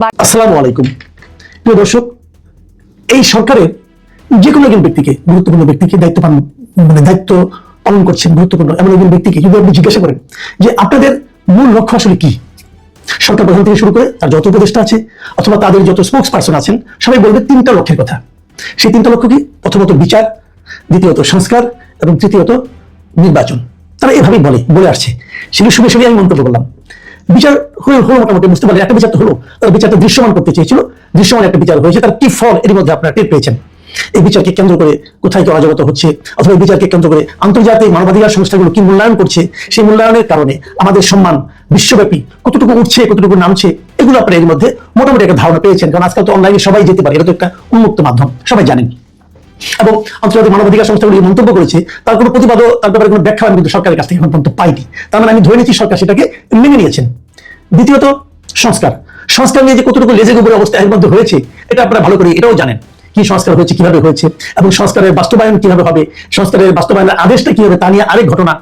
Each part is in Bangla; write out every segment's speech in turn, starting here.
আসসালামু আলাইকুম। প্রিয় দর্শক, এই সরকারের যে কোনো একজন ব্যক্তিকে, গুরুত্বপূর্ণ ব্যক্তিকে দায়িত্ব পালন মানে দায়িত্ব পালন করছেন গুরুত্বপূর্ণ এমন একজন ব্যক্তিকে যদি আপনি জিজ্ঞাসা করেন যে আপনাদের মূল লক্ষ্য আসলে কি? সরকার প্রধান থেকে শুরু করে তার যত উপদেষ্টা আছে অথবা তাদের যত স্পোক্স পার্সন আছেন, সবাই বলবে তিনটা লক্ষ্যের কথা। সেই তিনটা লক্ষ্য কি? প্রথমত বিচার, দ্বিতীয়ত সংস্কার এবং তৃতীয়ত নির্বাচন। তারা এভাবেই বলে বলে আসছে। সেগুলো শুনে শুনে আমি মন্তব্য করলাম। বিচার হলো হলো মোটামুটি, বুঝতে পারলে একটা বিচার তো হলো। তার বিচারটা দৃশ্যমান করতে চেয়েছিল। দৃশ্যমান একটা বিচার হয়েছে, তার কি ফল এর মধ্যে আপনারা টের পেয়েছেন? এই বিচারকে কেন্দ্র করে কোথায় কি অরাজকতা হচ্ছে? অথবা এই বিচারকে কেন্দ্র করে আন্তর্জাতিক মানবাধিকার সংস্থাগুলো কি মূল্যায়ন করছে? সেই মূল্যায়নের কারণে আমাদের সম্মান বিশ্বব্যাপী কতটুকু উঠছে, কতটুকু নামছে, এগুলো আপনারা এর মধ্যে মোটামুটি একটা ধারণা পেয়েছেন। কারণ আজকাল তো অনলাইনে সবাই যেতে পারে, এটা তো একটা উন্মুক্ত মাধ্যম, সবাই জানেন। এবং আন্তর্জাতিক মানবাধিকার সংস্থাগুলি মন্তব্য করেছে, তার কোনো প্রতিবাদও, তার ব্যাপারে কোনো ব্যাখ্যা আমি কিন্তু সরকারের কাছ থেকে এখন পর্যন্ত পাইনি। তার মানে আমি ধরে নিচ্ছি সরকার সেটাকে মেনে নিয়েছেন। দ্বিতীয়ত, সংস্কার। সংস্কার নিয়ে যে কতটুকু লেজে গোবরের অবস্থা এর মধ্যে হয়েছে, এটা আপনারা ভালো করে এটাও জানেন। কি সংস্কার হয়েছে, কীভাবে হয়েছে, এবং সংস্কারের বাস্তবায়ন কীভাবে হবে, সংস্কারের বাস্তবায়নের আদেশটা কি হবে তা নিয়ে আরেক ঘটনা।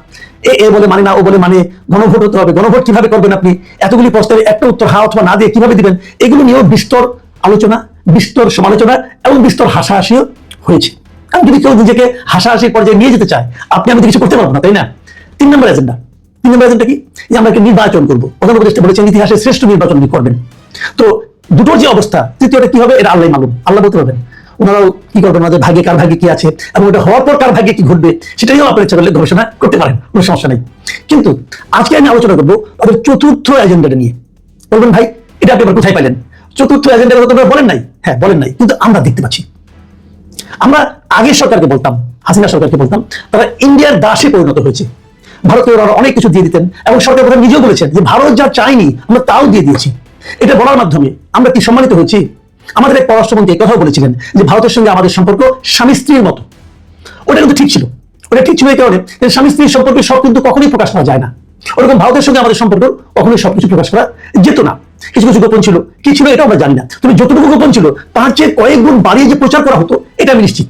এ এ বলে মানে না, ও বলে মানে গণভোট হতে হবে। গণভোট কীভাবে করবেন আপনি? এতগুলি প্রশ্নের একটা উত্তর হা অথবা না দিয়ে কীভাবে দিবেন? এগুলো নিয়েও বিস্তর আলোচনা, বিস্তর সমালোচনা এবং বিস্তর হাসাহাসিও হয়েছে। কারণ যদি কেউ নিজেকে হাসাহাসির পর্যায়ে নিয়ে যেতে চায়, আপনি আমি কিছু করতে পারব না, তাই না? তিন নম্বর এজেন্ডা তিন নম্বর এজেন্ডা কি? যে আমরা একটা নির্বাচন করব। প্রধান উপদেষ্টা বলেছেন ইতিহাসের শ্রেষ্ঠ নির্বাচন করবেন। তো দুটোর যে অবস্থা, তৃতীয়টা কি হবে? এটা আল্লাহ মালুম। আল্লাহ বলতে পারবেন। ওনারাও কি করবেন? ওনাদের ভাগ্যে কার ভাগ্যে কি আছে? এবং ওটা হওয়ার পর কার ভাগ্যে কি ঘটবে? সেটাইও আপনার ইচ্ছা করলে গবেষণা করতে পারেন। কোনো সমস্যা নেই। কিন্তু আজকে আমি আলোচনা করব তাদের চতুর্থ এজেন্ডাটা নিয়ে। বলবেন, ভাই, এটা আপনি কোথায় পাইলেন? চতুর্থ এজেন্ডার কথা বলেন নাই। হ্যাঁ বলেন নাই। কিন্তু আমরা দেখতে পাচ্ছি। আমরা আগের সরকারকে বলতাম, হাসিনা সরকারকে বলতাম, তারা ইন্ডিয়ার দাসে পরিণত হয়েছে। ভারতীয় ওরা অনেক কিছু দিয়ে দিতেন এবং সরকার প্রধান নিজেও বলেছেন যে ভারত যা চাইনি আমরা তাও দিয়ে দিয়েছি। এটা বলার মাধ্যমে আমরা কি সম্মানিত হয়েছি আমাদের এক পররাষ্ট্রমন্ত্রী এই কথাও বলেছিলেন যে ভারতের সঙ্গে আমাদের সম্পর্ক স্বামী স্ত্রীর মতো। ওটা কিন্তু ঠিক ছিল। ওটা ঠিক ছিল এই কারণে স্বামী স্ত্রীর সম্পর্কে সব কিন্তু কখনোই প্রকাশ করা যায় না। ওরকম ভারতের সঙ্গে আমাদের সম্পর্ক কখনোই সবকিছু প্রকাশ করা যেত না। কিছু কিছু গোপন ছিল। কি ছিল এটাও আমরা জানি না। তবে যতটুকু গোপন ছিল, তার চেয়ে কয়েক গুণ বাড়িয়ে যে প্রচার করা হতো, এটা আমি নিশ্চিত।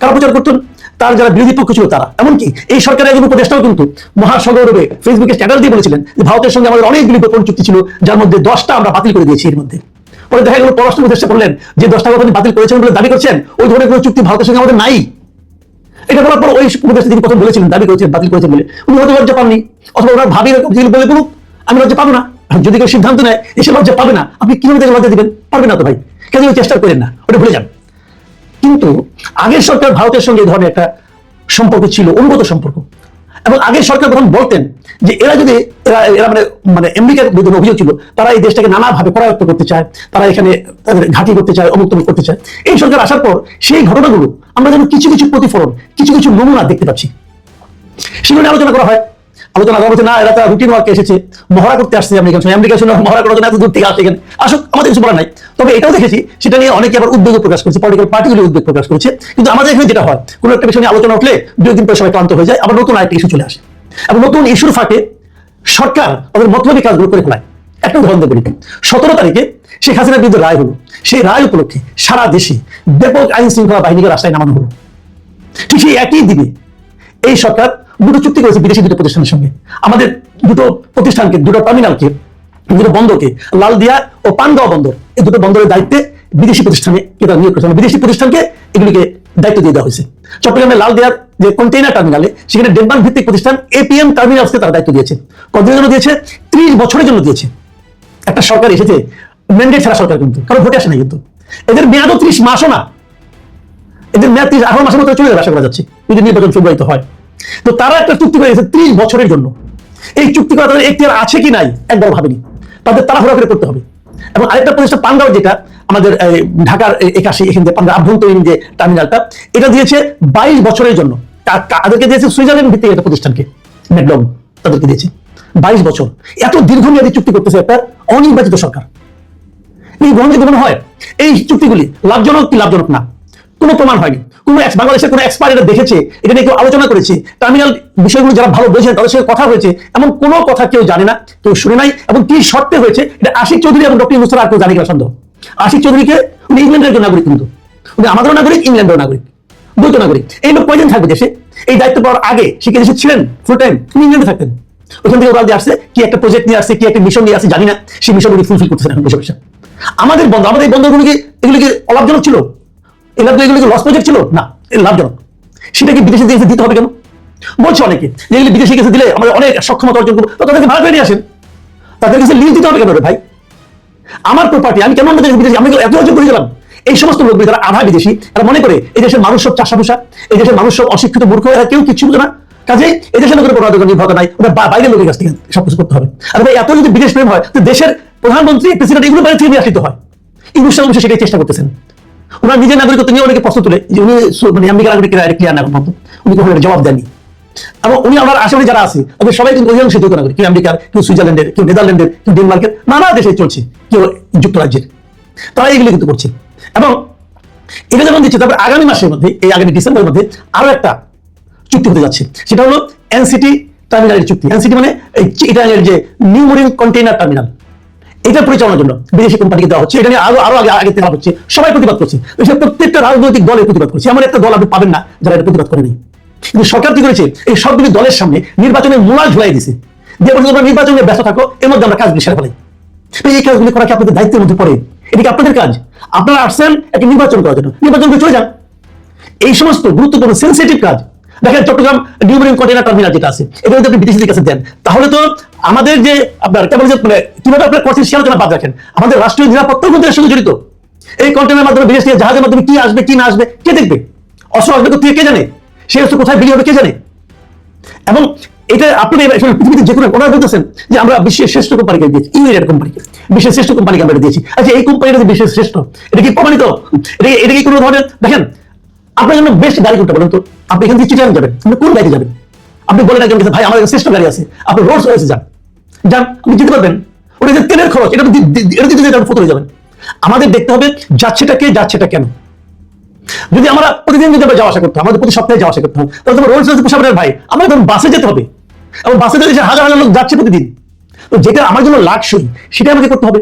কারা প্রচার করতেন? তার যারা বিরোধী পক্ষ ছিল তারা। এমনকি এই সরকারের একজন উপদেষ্টাও কিন্তু মহাসগৌরবে ফেসবুকে স্ট্যাটাস দিয়ে বলেছিলেন যে ভারতের সঙ্গে আমাদের অনেকগুলি গোপন চুক্তি ছিল, যার মধ্যে দশটা আমরা বাতিল করে দিয়েছি এর মধ্যে। পরে দেখা গেল পররাষ্ট্র উপদেষ্টা বললেন যে দশটা কথা বাতিল করেছেন বলে দাবি করছেন, ওই ধরনের কোনো চুক্তি ভারতের সঙ্গে আমাদের নাই। এটা বলার পর ওই উপদেষ্টা তিনি প্রথম বলেছিলেন, দাবি করেছিলেন বাতিল করেছেন বলে। উনি হয়তো লজ্জা পাননি, অথবা ওনার ভাবি বলে বলুক, আমি লজ্জা পাবো না। যদি কেউ সিদ্ধান্ত নেয়, এসে লজ্জা পাবে না। আপনি কীভাবে তাকে লজ্জা দিবেন? পারবেন না তো ভাই। কেন চেষ্টা করেন না। ওটা ভুলে যান। কিন্তু আগের সরকার ভারতের সঙ্গে ধরনের একটা সম্পর্ক ছিল, অনুগত সম্পর্ক। এবং আগের সরকার তখন বলতেন যে এরা যদি, এরা এরা মানে মানে আমেরিকার বিরুদ্ধে অভিযোগ ছিল, তারা এই দেশটাকে নানাভাবে করায়ত্ত করতে চায়, তারা এখানে তাদের ঘাঁটি করতে চায়, অমুক করতে চায়। এই সরকার আসার পর সেই ঘটনাগুলো আমরা যেন কিছু কিছু প্রতিফলন, কিছু কিছু নমুনা দেখতে পাচ্ছি। সেগুলো আলোচনা করা হয়। আলোচনা করা হচ্ছে না, এরা তো রুটিন ওয়ার্কে এসেছে। মহড়া করতে আসছে আমেরিকান সঙ্গে আমেরিকার সঙ্গে মহড়া করার জন্য এত দূর থেকে আসে এখানে। আসুক, আমাদের কিছু বলার নাই। তবে এটাও দেখেছি, সেটা নিয়ে অনেকে আবার উদ্বেগ প্রকাশ করেছে পলিটিক্যাল পার্টিগুলি উদ্বেগ প্রকাশ করেছে। কিন্তু আমাদের এখানে যেটা হয়, কোনো একটা বিষয় নিয়ে আলোচনা উঠলে দুই দিন পরে সবাই ক্লান্ত হয়ে যায়, আবার নতুন আরেকটা ইস্যু চলে আসে। এবং নতুন ইস্যুর ফাঁকে সরকার তাদের মতলবী কাজগুলো করে ফেলায়। একটা উদাহরণ দিয়ে সতেরো তারিখে শেখ হাসিনার বিরুদ্ধে রায় হলো। সেই রায় উপলক্ষে সারা দেশে ব্যাপক আইন শৃঙ্খলা বাহিনীকে রাস্তায় নামানো হলো। ঠিক সেই একই দিনে এই সরকার দুটো চুক্তি করেছে বিদেশি দুটো প্রতিষ্ঠানের সঙ্গে। আমাদের দুটো প্রতিষ্ঠানকে, দুটো টার্মিনালকে দুটো বন্দরকে, লালদিয়া ও পানগাঁও বন্দর, এই দুটো বন্দরের দায়িত্বে বিদেশি প্রতিষ্ঠানে এটা নিয়োগ করেছে। মানে বিদেশি প্রতিষ্ঠানকে এগুলিকে দায়িত্ব দিয়ে দেওয়া হয়েছে। চট্টগ্রামের লালদিয়ার যে কন্টেইনার টার্মিনালে সেখানে ডেনমার্ক ভিত্তিক প্রতিষ্ঠান এপিএম টার্মিনালসকে তারা দায়িত্ব দিয়েছে। কতদিনের জন্য দিয়েছে? ত্রিশ বছরের জন্য দিয়েছে। একটা সরকার এসেছে ম্যান্ডেট ছাড়া সরকার কিন্তু কারও ভোটে আসে না কিন্তু। এদের মেয়াদও ত্রিশ মাসও না। এদের মেয়াদ ত্রিশ, আঠারো মাসের মধ্যে চলে যাবে, আশা করা যাচ্ছে, যদি নির্বাচন ফেব্রুয়ারিতে হয়। তো তারা একটা চুক্তি করেছে ত্রিশ বছরের জন্য। এই চুক্তি করা তাদের এখতিয়ার আছে কি নাই একবার ভাবেনি। তাদের তারা ঘোরাফেরা করতে হবে। এবং আরেকটা প্রতিষ্ঠান পাঙ্গাও যেটা, আমাদের ঢাকার একাশি, এখান থেকে পাঙ্গা আভ্যন্তরীণ যে টার্মিনালটা, এটা দিয়েছে বাইশ বছরের জন্য। তাদেরকে দিয়েছে সুইজারল্যান্ড ভিত্তিক একটা প্রতিষ্ঠানকে মেডলম তাদেরকে দিয়েছে। বাইশ বছর। এত দীর্ঘমেয়াদী চুক্তি করতেছে একটা অনির্বাচিত সরকার। এই গ্রহণযোগ্য মনে হয়? এই চুক্তিগুলি লাভজনক কি লাভজনক না? কোনো প্রমাণ হয়নি। কোনো বাংলাদেশের কোনো এক্সপার্ট এটা দেখেছে, এটা নিয়ে কেউ আলোচনা করেছে টার্মিনাল বিষয়গুলো যারা ভালো বোঝেন তাদের সঙ্গে কথা হয়েছে, এমন কোনো কথা কেউ জানে না, কেউ শুনে নাই, এবং কি শর্তে হয়েছে, এটা আশিক চৌধুরী এবং ডক্টর আর কেউ আশিক চৌধুরীকে উনি ইংল্যান্ডের নাগরিক কিন্তু। উনি আমাদেরও নাগরিক ইংল্যান্ডের নাগরিক নাগরিক। এই লোক থাকবে দেশে? এই দায়িত্ব পাওয়ার আগে সে দেশে ছিলেন? ফুল টাইম উনি ইংল্যান্ডে থাকতেন। ওখান থেকে ওরা যে আসছে, কি একটা প্রজেক্ট নিয়ে আসছে, কি একটা মিশন নিয়ে আসছে, জানি না। সেই মিশন উনি ফুলফিল করতেছেন এখন বসে বসে। আমাদের বন্ধ, আমাদের এই বন্ধগুলো কি এগুলো কি অলাভজনক ছিল? এগুলো লস প্রজেক্ট ছিল? না লাভজনক। বিদেশে দেশে দিতে হবে কেন? বলছে অনেকে যে এগুলো বিদেশে গেছে দিলে অনেক সক্ষমতা অর্জন করব। তাদেরকে ভাড়া আসেন। তাদের কাছে দিতে হবে কেন ভাই? আমার প্রপার্টি আমি কেন বিদেশি? আমি এত অর্জন করে গেলাম। এই সমস্ত লোকগুলি আধা বিদেশি তারা মনে করে এই দেশের মানুষ সব চাষাভূষা, এই দেশের মানুষ সব অশিক্ষিত মূর্খ, এরা কেউ কিছু বুঝে না। কাজে এই দেশের লোকের পড়ার নির্ভরতা নাই ওটা বাইরের লোকের কাছ থেকে সবকিছু করতে হবে। আর ভাই, এত যদি বিদেশ প্রেম হয়, তো দেশের প্রধানমন্ত্রী প্রেসিডেন্ট এগুলো বাইরে থেকে নিয়ে আসতে হয়। ইংলিশ সেটাই চেষ্টা করতেছেন। ওনার নিজের নাগরিকত্ব নিয়ে অনেকে প্রশ্ন তুলে যে উনি মানে আমেরিকার নাগরিক ক্লিয়ার না পর্যন্ত। উনি কখনো জবাব দেননি। এবং উনি আমার আশেপাশে যারা আছে, তাদের সবাই কিন্তু অধিকাংশ যৌথ নাগরিক। কেউ আমেরিকার, কেউ সুইজারল্যান্ডের, কেউ নেদারল্যান্ডের, কেউ ডেনমার্কের, নানা দেশে চলছে, কেউ যুক্তরাজ্যের। তারা এগুলো কিন্তু করছে। এবং এটা যখন দিচ্ছে, তারপর আগামী মাসের মধ্যে, এই আগামী ডিসেম্বরের মধ্যে আরও একটা চুক্তি হতে যাচ্ছে। সেটা হলো এনসিটি টার্মিনালের চুক্তি। এনসিটি মানে এই যে নিউ মরিন কন্টেইনার টার্মিনাল। এটা পরিচালনার জন্য বিদেশি কোম্পানিকে দেওয়া হচ্ছে। এটা নিয়ে আরও আরও আগে আগে থেকে হচ্ছে। সবাই প্রতিবাদ করছে। প্রত্যেকটা রাজনৈতিক দলের প্রতিবাদ করছে। এমন একটা দল আপনি পাবেন না যারা এটা প্রতিবাদ করেনি কিন্তু সরকার কি করেছে? এই সবগুলি দলের সামনে নির্বাচনের মোড়াল ঝুলাই দিছে। যে বলছে, তোমরা নির্বাচনে ব্যস্ত থাকো, এর মধ্যে আমরা কাজগুলি সেরে ফেলাই। এই কাজগুলি করা কি আপনাদের দায়িত্বের মধ্যে পড়ে? এটা কি আপনাদের কাজ? আপনারা আসছেন একটা নির্বাচন করার জন্য। নির্বাচন করে চলে যান। এই সমস্ত গুরুত্বপূর্ণ সেন্সিটিভ কাজ দেখেন চট্টগ্রাম নিউমরিং কন্টেনার টার্মিনাল যেটা আছে, এটা যদি আপনি বিদেশিদের কাছে দেন। তাহলে তো আমাদের যে আপনার কেমন যে মানে কীভাবে আপনার করছেন সে আলোচনা বাদ রাখেন? আমাদের রাষ্ট্রীয় নিরাপত্তা কিন্তু এর সঙ্গে জড়িত। এই কন্টেনার মাধ্যমে বিদেশ থেকে জাহাজের মাধ্যমে কি আসবে, কি না আসবে, কে দেখবে? অস্ত্র আসবে কোথেকে কে জানে? সে অস্ত্র কোথায়, বিলি হবে, কে জানে? এবং এটা আপনি এবার পৃথিবীতে যে কোনো ওনারা বলতেছেন যে আমরা বিশ্বের শ্রেষ্ঠ কোম্পানিকে দিয়েছি ইউনাইটেড কোম্পানিকে বিশ্বের শ্রেষ্ঠ কোম্পানিকে আমরা দিয়েছি। আচ্ছা এই কোম্পানিটা যে বিশ্বের শ্রেষ্ঠ, এটা কি প্রমাণিত? এটা কি- কোনো ধরনের দেখেন, আপনার জন্য বেস্ট গাড়ি কোনটা বলেন তো? আপনি এখান থেকে চিটাগাং যাবেন? আপনি কোন গাড়ি যাবেন? আপনি বলেন একজন ভাই আমার শ্রেষ্ঠ গাড়ি আছে। আপনি রোডস রয়েছে যান। যান আপনি যেতে পারবেন। ওটা যে তেলের খরচ এটা এটা দিতে আপনি ফটো যাবেন। আমাদের দেখতে হবে যাচ্ছেটা কে যাচ্ছেটা কেন? যদি আমরা প্রতিদিন যদি আমরা যাওয়া আসা করতে হয়, আমাদের প্রতি সপ্তাহে যাওয়া আসা হবে তাহলে তোমার রোলস রয়েছে পোশাকের ভাই। আমরা ধরুন বাসে যেতে হবে। এবং বাসে সে হাজার হাজার লোক যাচ্ছে প্রতিদিন। তো যেটা আমার জন্য লাক্সই সেটা আমাকে করতে হবে।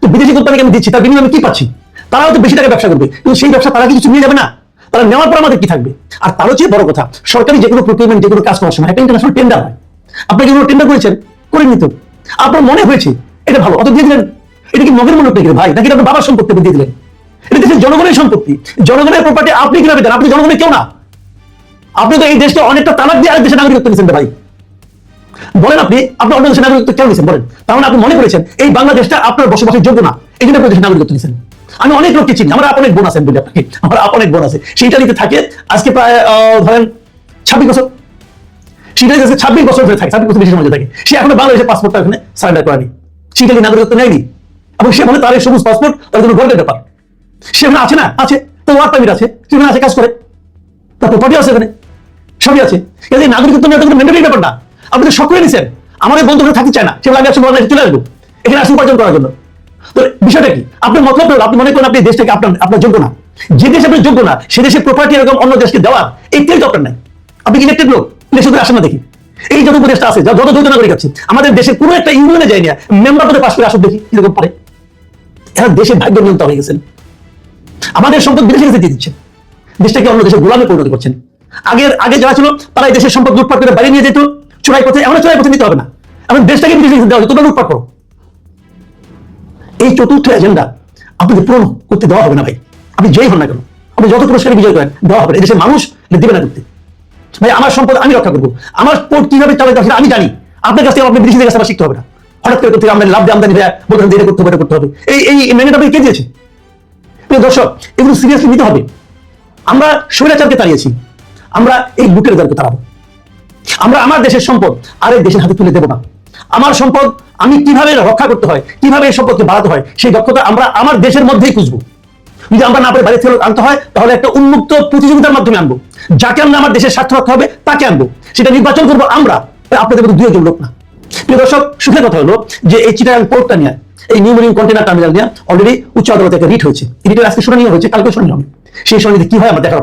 তো বিদেশি কোম্পানিকে আমি দিচ্ছি তার বিনিময়ে আমি কি পাচ্ছি? তারা হয়তো বেশি টাকা ব্যবসা করবে। কিন্তু সেই ব্যবসা তারা কিছু নিয়ে যাবে না? তারা নেওয়ার পর আমাদের কি থাকবে? আর তারও চেয়ে বড় কথা, সরকারি যে কোনো প্রক্রিয়ামেন্ট যে কোনো কাজ করার সময়, একটা ইন্টারন্যাশনাল টেন্ডার হয়। আপনি কি টেন্ডার করেছেন করেননি তো আপনার মনে হয়েছে, এটা ভালো, অত দিয়ে দিলেন? এটা কি মগের মনে পেয়ে ভাই? নাকি আপনার বাবার সম্পত্তি দিয়ে দিলেন? এটা দেশের জনগণের সম্পত্তি। জনগণের প্রপার্টি আপনি কীভাবে দেন? আপনি জনগণের কেউ না। আপনি তো এই দেশটা অনেকটা তালাক দিয়ে আরেক দেশের নাগরিকত্ব নিয়েছেন ভাই। বলেন আপনি আপনি অন্য দেশের নাগরিকত্ব কেন নিয়েছেন? বলেন। তাহলে আপনি মনে করেছেন, এই বাংলাদেশটা আপনার বসবাসের যোগ্য না। এই জন্য আপনি দেশের নাগরিকত্ব নিয়েছেন। আমি অনেক লোককে চিনি, আমার আপন এক বোন আছেন বলি আপনাকে, আমার আপন এক বোন আছে সেইটা নিতে থাকে, আজকে প্রায় ধরেন ছাব্বিশ বছর। সেটা ছাব্বিশ বছর ধরে থাকে, ছাব্বিশ বছর বেশি সময় থাকে। সে এখনও বাংলাদেশের পাসপোর্টটা এখানে সারেন্ডার করেনি। নাগরিকত্ব নেয়নি। এবং সে বলে তার এই সবুজ পাসপোর্ট তার জন্য গর্বের ব্যাপার। সেখানে আছে না, আছে তো ওয়ার্ক পারমিট আছে সেখানে আছে, কাজ করে। তার প্রপার্টি আছে এখানে সবই আছে। এই নাগরিকত্ব নিয়ে কোনো মেন্টালি ব্যাপার না। আপনি তো সকলে নিছেন। আমার এই বন্ধুরা থাকতে চায় না। সে আমি একশো চলে আসব। এখানে আসি উপার্জন করার জন্য। তো বিষয়টা কি? আপনার মতলব হলো, আপনি মনে করেন আপনি দেশটাকে আপনার আপনার যোগ্য না। যে দেশে আপনার যোগ্য না, সে দেশের প্রপার্টি এরকম অন্য দেশকে দেওয়ার এই তেল আপনার নাই। আপনি ইলেক্টেড লোক? দেশে আসেন না দেখি। এই যত উপদেশটা আছে, যত যত নাগরিক আছে, আমাদের দেশের কোনো একটা ইউনিয়নে যায়নি মেম্বার পদে পাশ করে আসুক দেখি, এরকম পারে। এরা দেশের ভাগ্য নিয়ন্ত্রণ হয়ে গেছেন। আমাদের সম্পদ বিদেশে গেছে দিয়ে দিচ্ছেন। দেশটাকে অন্য দেশের গোলামে পরিণত করছেন। আগের, আগে যারা ছিল তারা এই দেশের সম্পদ লুটপাট করে বাড়ি নিয়ে যেত। চোরাই পথে, এমন চোরাই পথে নিতে হবে না। এখন দেশটাকে বিদেশে দেওয়া হবে তোমরা লুটপাট করো। এই চতুর্থ এজেন্ডা আপনাকে পূরণ করতে দেওয়া হবে না ভাই। আপনি যেই হন না কেন? আপনি যত পুরস্কারে বিজয় করেন, দেওয়া হবে। এই দেশের মানুষ দেবে না করতে। ভাই, আমার সম্পদ আমি রক্ষা করব। আমার পোর্ট কীভাবে চালাতে সেটা আমি জানি। আপনার কাছ থেকে আপনি বিদেশিদের কাছে শিখতে হবে না। হঠাৎ করে করতে আমরা লাভ দিয়ে আমদানি দেয় বলতে হবে এটা করতে হবে, এটা করতে হবে। এই এই মেনেটা আপনি কে দিয়েছে দর্শক, এগুলো সিরিয়াসলি নিতে হবে। আমরা স্বৈরাচারকে তাড়িয়েছি। আমরা এই বুকের দরকে তাড়াবো। আমরা, আমার দেশের সম্পদ আরেক দেশের হাতে তুলে দেবো না। আমার সম্পদ আমি কীভাবে রক্ষা করতে হয়, কীভাবে এই সম্পদকে বাড়াতে হয়, সেই দক্ষতা আমরা আমার দেশের মধ্যেই খুঁজবো। যদি আমরা না পারি বাইরে থেকে আনতে হয়, তাহলে একটা উন্মুক্ত প্রতিযোগিতার মাধ্যমে আনব। যাকে আমরা আমার দেশের স্বার্থ রক্ষা হবে, তাকে আনব। সেটা নির্বাচন করব আমরা আপনাদের মধ্যে দুই লোক না। প্রিয় দর্শক, সুখের কথা হলো যে এই চিটাগাং পোর্টটা নিয়ে, এই নিউ মেরিন কন্টেনার টার্মিনাল নিয়ে অলরেডি উচ্চ আদালতে একটা রিট হয়েছে। রিটের আজকে শুনানি হয়েছে কালকে শুনানি হবে। সেই শুনানিতে কি হয় আমরা দেখার